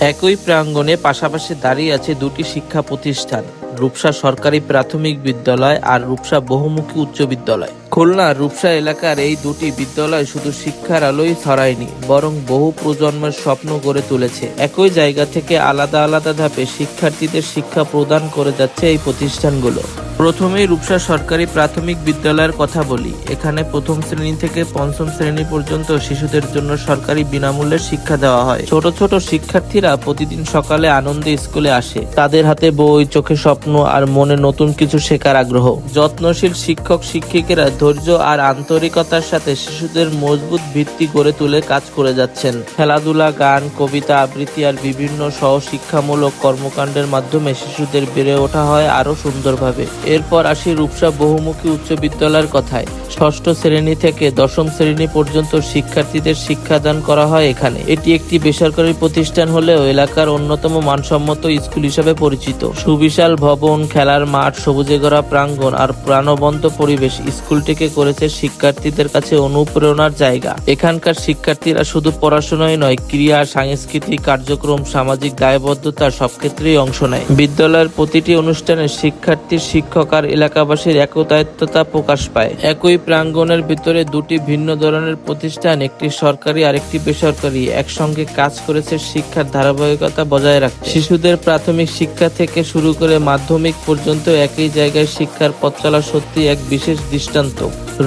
একই প্রাঙ্গণে পাশাপাশি দাঁড়িয়ে আছে দুটি শিক্ষা প্রতিষ্ঠান, রূপসা সরকারি প্রাথমিক বিদ্যালয় আর রূপসা বহুমুখী উচ্চ বিদ্যালয়। খুলনা রূপসা এলাকার এই দুটি বিদ্যালয় শুধু শিক্ষার আলোই ছড়ায়নি, বরং বহু প্রজন্মের স্বপ্ন গড়ে তুলেছে। একই জায়গা থেকে আলাদা আলাদা ধাপে শিক্ষার্থীদের শিক্ষা প্রদান করে যাচ্ছে এই প্রতিষ্ঠানগুলো। প্রথমেই রূপসা সরকারি প্রাথমিক বিদ্যালয়ের কথা বলি। এখানে প্রথম শ্রেণি থেকে পঞ্চম শ্রেণি পর্যন্ত শিশুদের জন্য সরকারি বিনামূল্যে শিক্ষা দেওয়া হয়। ছোট ছোট শিক্ষার্থীরা প্রতিদিন সকালে আনন্দে স্কুলে আসে। তাদের হাতে বই, চোখে স্বপ্ন আর মনে নতুন কিছু শেখার আগ্রহ। যত্নশীল শিক্ষক, শিক্ষিকেরা ধৈর্য আর আন্তরিকতার সাথে শিশুদের মজবুত ভিত্তি গড়ে তুলে কাজ করে যাচ্ছেন। খেলাধুলা, গান, কবিতা আবৃত্তি আর বিভিন্ন সহশিক্ষামূলক কর্মকাণ্ডের মাধ্যমে শিশুদের বেড়ে ওঠা হয় আরও সুন্দরভাবে। এরপর আসি রূপসা বহুমুখী উচ্চ বিদ্যালয়ের কথায়। ষষ্ঠ শ্রেণি থেকে দশম শ্রেণি পর্যন্ত শিক্ষার্থীদের শিক্ষাদান করা হয় এখানে। এটি একটি বেসরকারি প্রতিষ্ঠান হলেও এলাকার অন্যতম মানসম্মত স্কুল হিসেবে পরিচিত। সুবিশাল ভবন, খেলার মাঠ, সবুজে গড়া প্রাঙ্গণ আর প্রাণবন্ত পরিবেশ স্কুলটিকে করেছে শিক্ষার্থীদের কাছে অনুপ্রেরণার জায়গা। এখানকার শিক্ষার্থীরা শুধু পড়াশোনায় নয়, ক্রিয়া, সাংস্কৃতিক কার্যক্রম, সামাজিক দায়বদ্ধতা সব ক্ষেত্রেই অংশ নেয়। বিদ্যালয়ের প্রতিটি অনুষ্ঠানে শিক্ষার্থী, শিক্ষক আর এলাকাবাসীর একতায়িত্বতা প্রকাশ পায়। একই প্রাঙ্গণের ভিতরে দুটি ভিন্ন ধরনের প্রতিষ্ঠান, একটি সরকারি আর একটি বেসরকারি, একসঙ্গে কাজ করেছে শিক্ষার ধারাবাহিকতা বজায় রাখতে। শিশুদের প্রাথমিক শিক্ষা থেকে শুরু করে মাধ্যমিক পর্যন্ত একই জায়গায় শিক্ষার পথ চলা সত্যি এক বিশেষ দৃষ্টান্ত।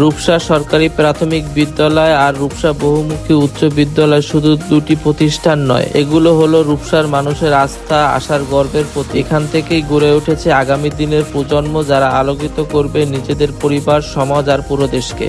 রূপসা সরকারি প্রাথমিক বিদ্যালয় আর রূপসা বহুমুখী উচ্চ বিদ্যালয় শুধু দুটি প্রতিষ্ঠান নয়, এগুলো হলো রূপসার মানুষের আস্থা, আশার গর্বের প্রতি এখান থেকেই গড়ে উঠেছে আগামী দিনের প্রজন্ম যারা আলোকিত করবে নিজেদের পরিবার, সমাজ আর পুরো দেশকে